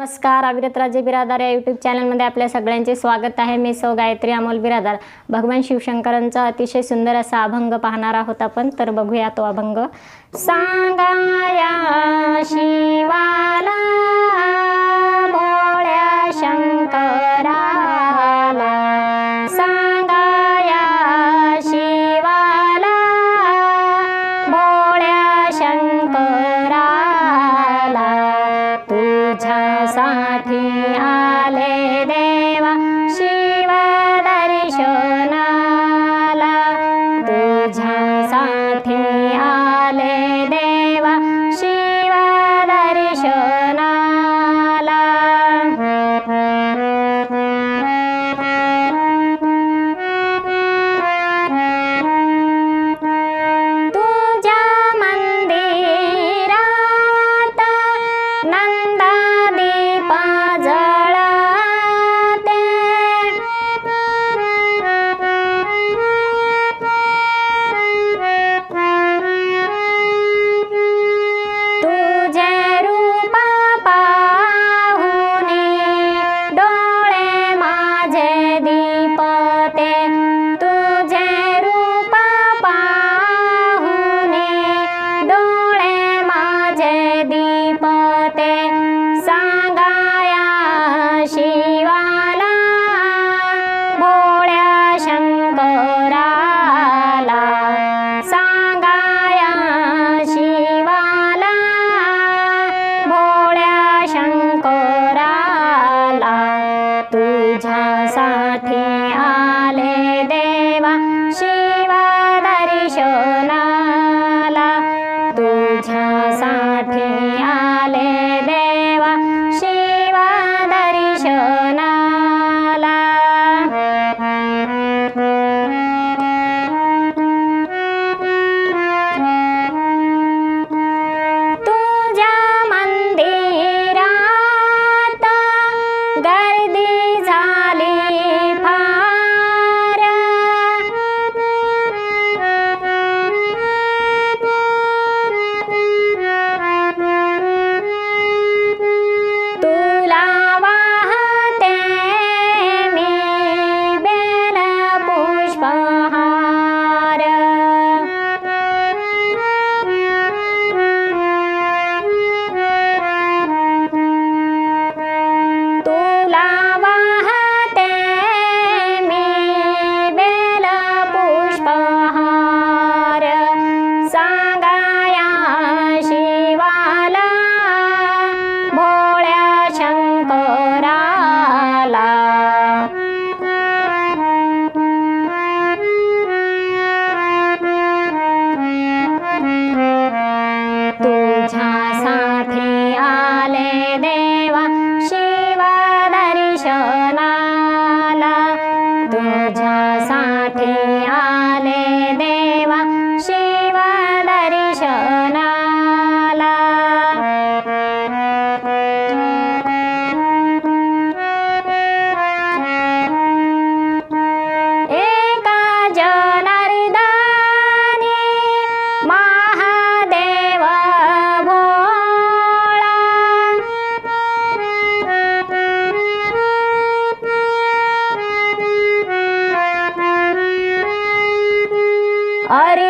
नमस्कार अविरत राजे बिरादार या यूट्यूब चॅनलमध्ये आपल्या सगळ्यांचे स्वागत आहे. मी सौ गायत्री अमोल बिरादार. भगवान शिवशंकरांचा अतिशय सुंदर असा अभंग पाहणार आहोत आपण. तर बघूया तो अभंग. सांगाया शिवाला sorry च साठे sun. Ari!